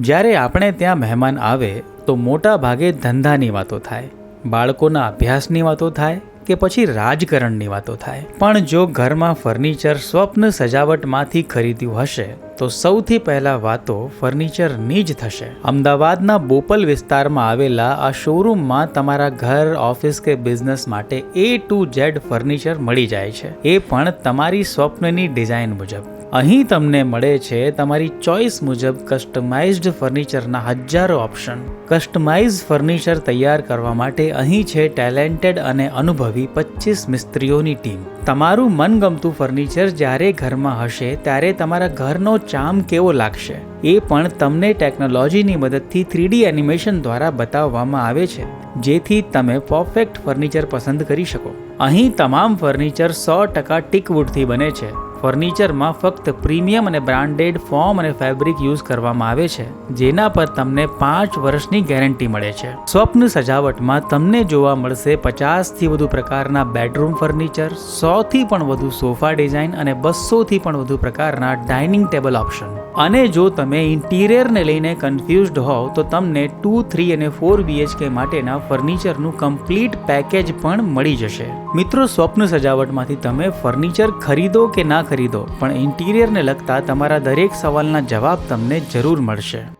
જ્યારે આપણે ત્યાં મહેમાન આવે, તો મોટા ભાગે ધંધાની વાતો થાય, બાળકોના અભ્યાસની વાતો થાય કે પછી રાજકારણની વાતો થાય. પણ જો ઘરમાં ફર્નિચર, સ્વપ્ન સજાવટમાંથી ખરીદ્યું હશે તો સૌથી પહેલા વાતો ફર્નિચરની જ થશે. અમદાવાદના બોપલ વિસ્તારમાં આવેલા આ શોરૂમમાં તમારા ઘર, ઓફિસ કે બિઝનેસ માટે એ ટુ ઝેડ ફર્નિચર મળી જાય છે. એ પણ તમારી સ્વપ્નની ડિઝાઇન મુજબ. અહીં તમને મળે છે તમારી ચોઇસ મુજબ કસ્ટમાઇઝ્ડ ફર્નિચરના હજારો ઓપ્શન. કસ્ટમાઇઝ ફર્નિચર તૈયાર કરવા માટે અહીં છે ટેલેન્ટેડ અને અનુભવી પચીસ મિસ્ત્રીઓની ટીમ. તમારું મનગમતું ફર્નિચર જ્યારે ઘરમાં હશે, ત્યારે તમારા ઘરનો ચામ કેવો લાગશે? એ પણ તમને ટેકનોલોજીની મદદથી થ્રીડી એનિમેશન દ્વારા બતાવવામાં આવે છે, જેથી તમે પરફેક્ટ ફર્નિચર પસંદ કરી શકો. અહીં તમામ ફર્નિચર સો ટકા ટીકવુડથી બને છે. ફર્નિચરમાં ફક્ત પ્રીમિયમ અને બ્રાન્ડેડ ફોર્મ અને ફેબ્રિક યુઝ કરવામાં આવે છે, જેના પર તમને પાંચ વર્ષની ગેરંટી મળે છે. સ્વપ્ન સજાવટમાં તમને જોવા મળશે પચાસથી વધુ પ્રકારના બેડરૂમ ફર્નિચર સોથી પણ વધુ સોફા ડિઝાઇન અને બસોથી પણ વધુ પ્રકારના ડાઇનિંગ ટેબલ ઓપ્શન. અને જો તમે ઇન્ટિરિયરને લઈને કન્ફ્યુઝડ હોવ, તો તમને ટુ, થ્રી અને ફોર બીએચકે માટેના ફર્નિચરનું કમ્પ્લીટ પેકેજ પણ મળી જશે. મિત્રો, સ્વપ્ન સજાવટમાંથી તમે ફર્નિચર ખરીદો કે ના ખરીદો, પણ ઇન્ટિરિયરને લગતા તમારા દરેક સવાલના જવાબ તમને જરૂર મળશે.